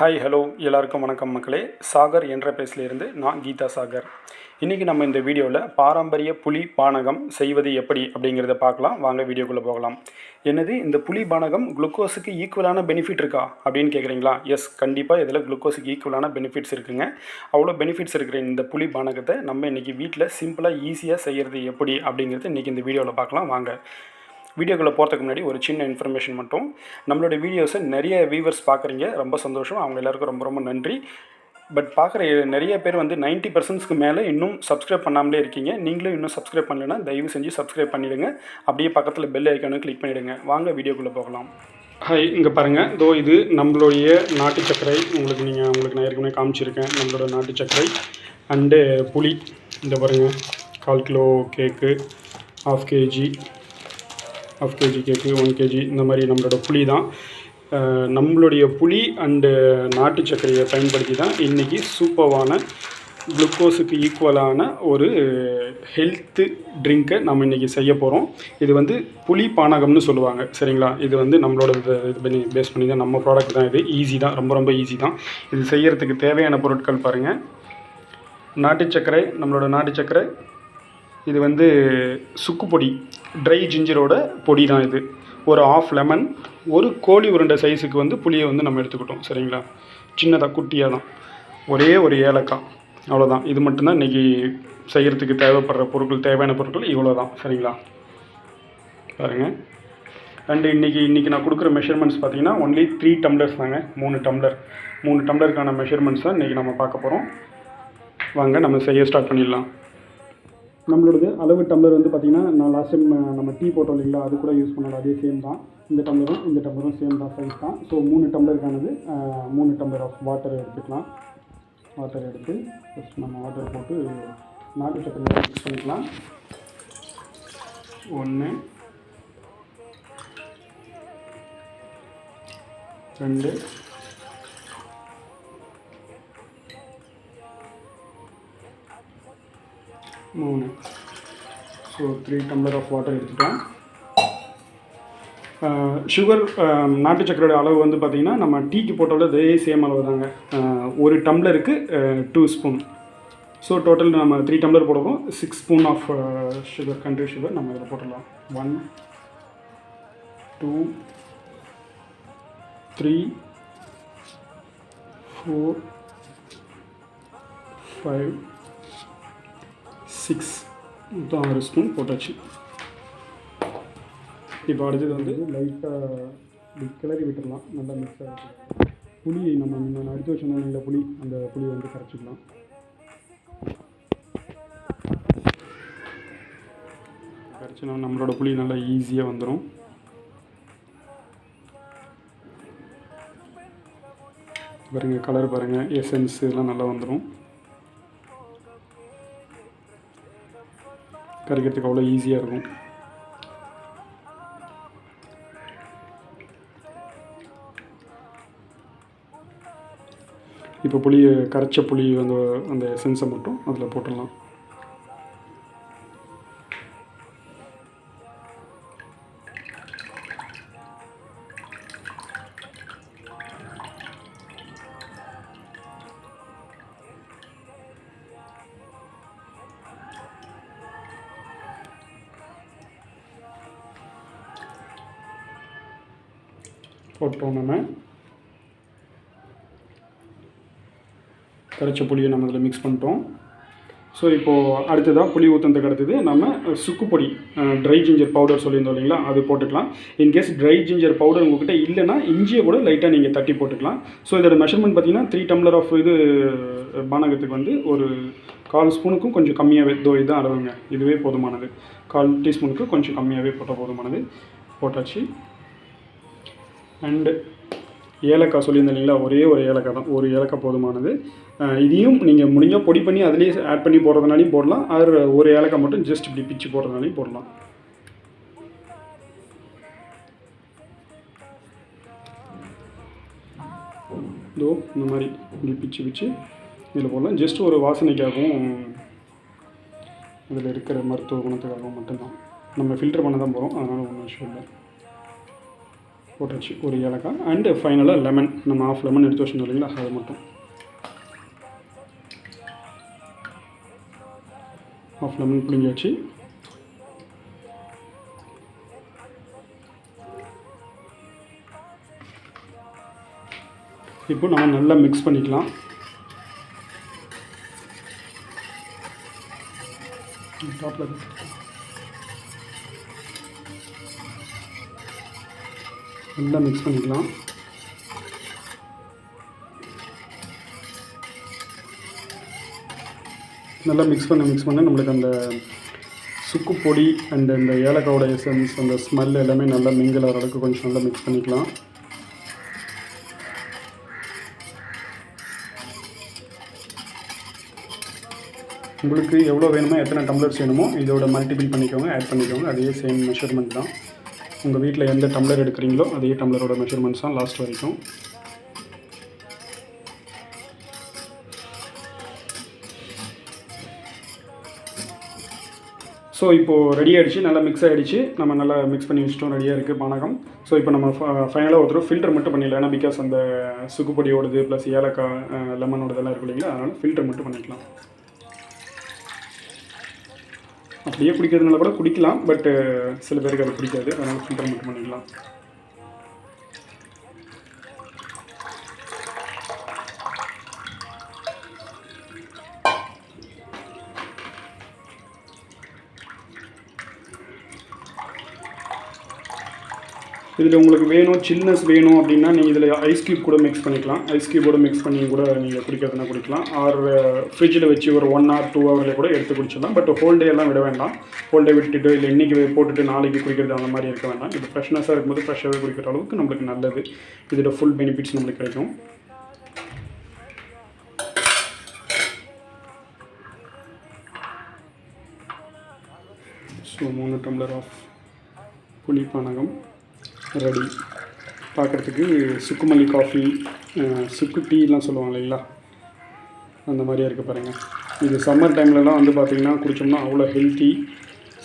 Hi hello எல்லாருக்கும் வணக்கம் மக்களே. சாகர் என்ற பேசிலிருந்து நான் கீதா சாகர். இன்றைக்கி நம்ம இந்த வீடியோவில் பாரம்பரிய புலி பானகம் செய்வது எப்படி அப்படிங்கிறத பார்க்கலாம். வாங்க வீடியோக்குள்ளே போகலாம். என்னது இந்த புலி பானகம் குளுக்கோஸுக்கு ஈக்குவலான பெனிஃபிட் இருக்கா அப்படின்னு கேட்குறீங்களா எஸ் கண்டிப்பாக இதில் குளுக்கோஸுக்கு ஈக்குவலான பெனிஃபிட்ஸ் இருக்குங்க. அவ்வளோ பெனிஃபிட்ஸ் இருக்கிற இந்த புலி பானகத்தை நம்ம இன்றைக்கி வீட்டில் சிம்பிளாக ஈஸியாக செய்கிறது எப்படி அப்படிங்கிறது இன்றைக்கி இந்த வீடியோவில் பார்க்கலாம். வாங்க. வீடியோக்குள்ளே போகிறதுக்கு முன்னாடி ஒரு சின்ன இன்ஃபர்மேஷன் மட்டும். நம்மளோட வீடியோஸை நிறைய வியூவர்ஸ் பார்க்குறீங்க. ரொம்ப சந்தோஷம். அவங்க எல்லாருக்கும் ரொம்ப ரொம்ப நன்றி. பட் பார்க்குற நிறைய பேர் வந்து 90% பர்சன்ட்ஸ்க்கு மேலே இன்னும் சப்ஸ்கிரைப் பண்ணாமலே இருக்கீங்க. நீங்களும் இன்னும் சப்ஸ்கிரைப் பண்ணலைன்னா தயவு செஞ்சு சப்ஸ்கிரைப் பண்ணிவிடுங்க அப்படியே பக்கத்தில் பெல் ஐக்கானு கிளிக் பண்ணிவிடுங்க வாங்க வீடியோக்குள்ளே போகலாம். ஹாய் இங்கே பாருங்கள் இதோ இது நம்மளுடைய நாட்டு சர்க்கரை. உங்களுக்கு நீங்கள் உங்களுக்கு நான் ஏற்கனவே காமிச்சிருக்கேன். நம்மளோட நாட்டு சர்க்கரை. அண்டு புளி. இந்த பாருங்கள் கால் kilo cake half KG half KG cake one KG இந்த மாதிரி நம்மளோட புளி தான். நம்மளுடைய புளி அண்டு நாட்டு சர்க்கரையை பயன்படுத்தி தான் இன்றைக்கி சூப்பர்வான குளுக்கோஸுக்கு ஈக்குவலான ஒரு ஹெல்த்து ட்ரிங்க்கை நம்ம இன்றைக்கி செய்ய போகிறோம் இது வந்து புளி பானகம்னு சொல்லுவாங்க. சரிங்களா? இது வந்து நம்மளோட இது இது பண்ணி பேஸ் பண்ணி தான் நம்ம ப்ராடக்ட் தான் இது. ஈஸி தான். ரொம்ப ரொம்ப ஈஸி தான். இது செய்கிறதுக்கு தேவையான பொருட்கள் பாருங்கள் நாட்டு சர்க்கரை நம்மளோட நாட்டு சர்க்கரை. இது வந்து சுக்குப்பொடி ட்ரை ஜிஞ்சரோட பொடி தான் இது. ஒரு ஆஃப் லெமன் ஒரு கோழி உருண்டை சைஸுக்கு வந்து புளியை வந்து நம்ம எடுத்துக்கிட்டோம் சரிங்களா? சின்னதாக குட்டியாக தான் ஒரே ஒரு ஏலக்காய் அவ்வளோதான் இது மட்டும்தான் இன்றைக்கி செய்கிறதுக்கு தேவைப்படுற பொருட்கள் தேவையான பொருட்கள் இவ்வளோ தான் சரிங்களா? பாருங்கள் அண்டு இன்றைக்கி இன்றைக்கி நான் கொடுக்குற மெஷர்மெண்ட்ஸ் பார்த்தீங்கன்னா ஒன்லி த்ரீ டம்ளர்ஸ் தாங்க மூணு டம்ளர் மூணு டம்ளருக்கான மெஷர்மெண்ட்ஸ் தான் இன்றைக்கி நம்ம பார்க்க போகிறோம் வாங்க நம்ம செய்ய ஸ்டார்ட் பண்ணிடலாம். நம்மளோடது அளவு டம்ளர் வந்து பார்த்திங்கன்னா நான் லாஸ்ட் டைம் நம்ம டீ போட்டோம் இல்லைங்களா அது கூட யூஸ் பண்ணலாம் அதே சேம் தான். இந்த டம்ளரும் இந்த டம்ளரும் சேம் தான் சைஸ் தான். ஸோ மூணு டம்ளருக்கானது மூணு டம்ளர் ஆஃப் வாட்டர் எடுத்துக்கலாம். வாட்டர் எடுத்து ஃபஸ்ட் நம்ம வாட்டர் போட்டு நாட்டு சக்கரை மிக்ஸ் பண்ணிக்கலாம். ஒன்று ரெண்டு மூணு. So three tumbler of water எடுத்துட்டோம். சுகர் நாட்டு சக்கரோட அளவு வந்து பார்த்திங்கன்னா நம்ம டீக்கு போட்டோட அதே சேம் அளவு தாங்க. ஒரு டம்ளருக்கு டூ ஸ்பூன் ஸோ டோட்டல் நம்ம த்ரீ டம்ளர் போடுவோம் six spoon of sugar country sugar நம்ம இதில் போட்டுடலாம். One two three four five six மொத்தம் ஆறு ஸ்பூன் போட்டாச்சு. இப்போ அடுத்தது வந்து லைட்டாக கிளறி விட்டுடலாம் நல்லா மிக்ஸ் ஆகிட்டு புளி நம்ம முன்ன அடித்து வச்சிருந்தோம் இல்லை புளி அந்த புளியை வந்து கரைச்சிக்கலாம். கரைச்சினா நம்மளோட புளி நல்லா ஈஸியாக வந்துடும் பாருங்கள் கலர் பாருங்கள் எசன்ஸ் இதெல்லாம் நல்லா வந்துடும் கரைக்கிறதுக்கு அவ்வளோ ஈஸியாக இருக்கும். இப்போ புளியை கரைச்ச புளி அந்த அந்த எசன்ஸை மட்டும் அதில் போட்டுடலாம். போட்டோம் நம்ம. கரைச்ச புளியை நம்ம இதில் மிக்ஸ் பண்ணிட்டோம். ஸோ இப்போது அடுத்ததாக புளி ஊற்றுறதுக்கு அடுத்தது நம்ம சுக்கு பொடி ட்ரை ஜிஞ்சர் பவுடர் சொல்லியிருந்தோம் இல்லைங்களா? அது போட்டுக்கலாம். இன்கேஸ் ட்ரை ஜிஞ்சர் பவுடர் உங்கள்கிட்ட இல்லைன்னா இஞ்சியை கூட லைட்டாக நீங்கள் தட்டி போட்டுக்கலாம். ஸோ இதோட மெஷர்மெண்ட் பார்த்தீங்கன்னா த்ரீ டம்ளர் ஆஃப் இது பானகத்துக்கு வந்து ஒரு கால் ஸ்பூனுக்கும் கொஞ்சம் கம்மியாகவே இதோ இதுதான் அளவுங்க இதுவே போதுமானது. கால் டீஸ்பூனுக்கு கொஞ்சம் கம்மியாகவே போட்டால் போதுமானது. போட்டாச்சு. அண்டு ஏலக்காய் சொல்லியிருந்தேன் இல்லைங்களா ஒரே ஒரு ஏலக்காய் தான். ஒரு ஏலக்காய் போதுமானது. இதையும் நீங்கள் முடிஞ்சால் பொடி பண்ணி அதுலேயே ஆட் பண்ணி போடுறதுனாலையும் போடலாம். அது ஒரு ஏலக்காய் மட்டும் ஜஸ்ட் இப்படி பிச்சு போடுறதுனாலையும் போடலாம். இதோ இந்த மாதிரி இப்படி பிச்சு பிச்சு இதில் போடலாம். ஜஸ்ட் ஒரு வாசனைக்காகவும் இதில் இருக்கிற மருத்துவ குணத்துக்காகவும் மட்டும்தான். நம்ம ஃபில்டர் பண்ண தான் போகிறோம் அதனால் ஒன்றும் விஷயம் இல்லை. போட்டாச்சு ஒரு ஏலக்காய். அண்டு ஃபைனலாக லெமன் நம்ம ஆஃப் லெமன் எடுத்து வச்சுருந்தோம் இல்லைங்களா? அது மட்டும். ஆஃப் லெமன் பிடிங்காச்சு இப்போ நம்ம நல்லா மிக்ஸ் பண்ணிக்கலாம். டாப்பில் நல்லா மிக்ஸ் பண்ணிக்கலாம். நல்லா மிக்ஸ் பண்ண மிக்ஸ் பண்ண நம்மளுக்கு அந்த சுக்கு பொடி அண்ட் இந்த ஏலக்காவோட எசன்ஸ் அந்த ஸ்மெல் எல்லாமே நல்லா மிங்கல் ஆகிற அளவுக்கு கொஞ்சம் நல்லா மிக்ஸ் பண்ணிக்கலாம். உங்களுக்கு எவ்வளோ வேணுமோ எத்தனை டம்ளர்ஸ் வேணுமோ இதோட மல்டிபிள் பண்ணிக்கோங்க ஆட் பண்ணிக்கோங்க. அதே சேம் மெஷர்மெண்ட் தான். உங்கள் வீட்டில் எந்த டம்ளர் எடுக்கிறீங்களோ அதே டம்ளரோட மெஷர்மெண்ட்ஸ் தான் லாஸ்ட் வரைக்கும். ஸோ இப்போது ரெடி ஆகிடுச்சு நல்லா மிக்ஸ் ஆகிடுச்சு நம்ம நல்லா மிக்ஸ் பண்ணி வச்சிட்டோம் ரெடியாக இருக்குது பானகம். ஸோ இப்போ நம்ம ஃபைனலாக ஒருத்தர் ஃபில்டர் மட்டும் பண்ணிடலாம். ஏன்னா பிகாஸ் அந்த சுக்குப்பொடியோடது ப்ளஸ் ஏலக்காய் லெமனோடதெல்லாம் இருக்கு இல்லைங்களா? அதனால் ஃபில்டர் மட்டும் பண்ணிக்கலாம். அப்படியே குடிக்கிறதுனால கூட குடிக்கலாம் பட்டு சில பேருக்கு அது பிடிக்காது. அதனால் ஃபில்டர் மட்டும் பண்ணிக்கலாம். இதில் உங்களுக்கு வேணும் சில்னஸ் வேணும் அப்படின்னா நீங்கள் இதில் ஐஸ் கியூப் கூட மிக்ஸ் பண்ணிக்கலாம். ஐஸ் கியூபோட மிக்ஸ் பண்ணி கூட நீங்கள் குடிக்கிறதுனா குடிக்கலாம். ஆர் ஃப்ரிட்ஜில் வச்சு ஒரு ஒன் ஹவர் டூ ஹவரில் கூட எடுத்து குடிச்சிடலாம். பட் ஹோல் டே எல்லாம் விட வேண்டாம். ஹோல் டே விட்டுட்டு இல்லை இன்றைக்கி போட்டுட்டு நாளைக்கு குடிக்கிறது அந்த மாதிரி இருக்க வேண்டாம். இது ஃப்ரெஷ்னஸாக இருக்கும்போது ஃப்ரெஷ்ஷாகவே குடிக்கிற அளவுக்கு நம்மளுக்கு நல்லது. இதோட ஃபுல் பெனிஃபிட்ஸ் நம்மளுக்கு கிடைக்கும். ஸோ மூணு டம்ளர் ஆஃப் புளிப்பானகம். ரெடி பார்க்குறதுக்கு சுக்குமல்லி காஃபி சுக்கு டீலாம் சொல்லுவாங்க இல்லைங்களா? அந்த மாதிரியே இருக்குது பாருங்கள் இது சம்மர் டைம்லலாம் வந்து பார்த்திங்கன்னா குடித்தோம்னா அவ்வளோ ஹெல்த்தி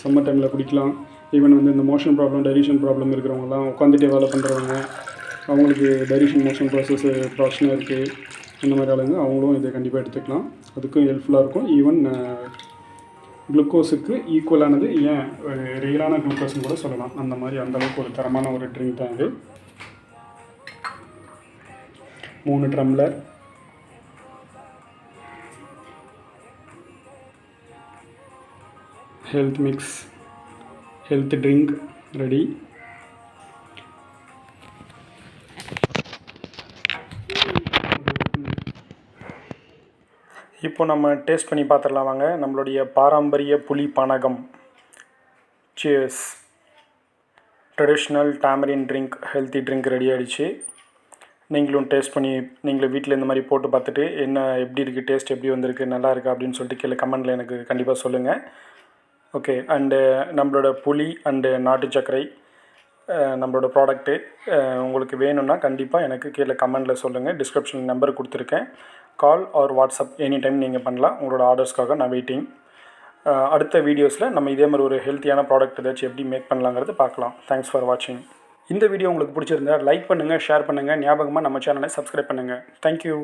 சம்மர் டைமில் குடிக்கலாம். ஈவன் வந்து இந்த மோஷன் ப்ராப்ளம் டைஜஷன் ப்ராப்ளம் இருக்கிறவங்கலாம் உட்காந்துட்டே வேலை பண்ணுறவங்க அவங்களுக்கு டைஜஷன் மோஷன் ப்ராசஸ் பிரச்சனை இருக்குது இந்த மாதிரி ஆளுங்க அவங்களும் இதை கண்டிப்பாக எடுத்துக்கலாம். அதுக்கும் ஹெல்ப்ஃபுல்லாக இருக்கும். ஈவன் குளுக்கோஸுக்கு ஈக்குவலானது ஏன் ரியலான குளுக்கோஸ்னு கூட சொல்லலாம். அந்த மாதிரி அந்தளவுக்கு ஒரு தரமான ஒரு ட்ரிங்க் தான் இது. மூணு tumbler health mix health drink ready இப்போ நம்ம டேஸ்ட் பண்ணி பார்த்துடலாம் வாங்க. நம்மளுடைய பாரம்பரிய புளி பானகம். Cheers traditional tamarind drink healthy drink ready ஆகிடுச்சு நீங்களும் டேஸ்ட் பண்ணி நீங்களும் வீட்டில் இந்த மாதிரி போட்டு பார்த்துட்டு என்ன எப்படி இருக்குது டேஸ்ட் எப்படி வந்திருக்கு நல்லா இருக்கா அப்படின்னு சொல்லிட்டு கீழே கமெண்டில் எனக்கு கண்டிப்பாக சொல்லுங்கள் ஓகே அண்டு நம்மளோட புளி அண்டு நாட்டு சர்க்கரை நம்மளோட ப்ராடக்ட்டு உங்களுக்கு வேணும்னா கண்டிப்பாக எனக்கு கீழே கமெண்டில் சொல்லுங்கள் டிஸ்கிரிப்ஷன் நம்பர் கொடுத்துருக்கேன். Call or WhatsApp any time நீங்கள் பண்ணலாம். உங்களோட ஆர்டர்ஸ்க்காக நான் வெயிட்டிங் அடுத்த வீடியோஸில் நம்ம இதே மாதிரி ஒரு ஹெல்த்தியான ப்ராடக்ட் ஏதாச்சும் எப்படி மேக் பண்ணலாங்கிறது பார்க்கலாம். தேங்க்ஸ் ஃபார் வாட்சிங் இந்த வீடியோ உங்களுக்கு பிடிச்சிருந்தா லைக் பண்ணுங்கள் ஷேர் பண்ணுங்கள் ஞாபகமாக நம்ம சேனலை சப்ஸ்கிரைப் பண்ணுங்கள் தேங்க்யூ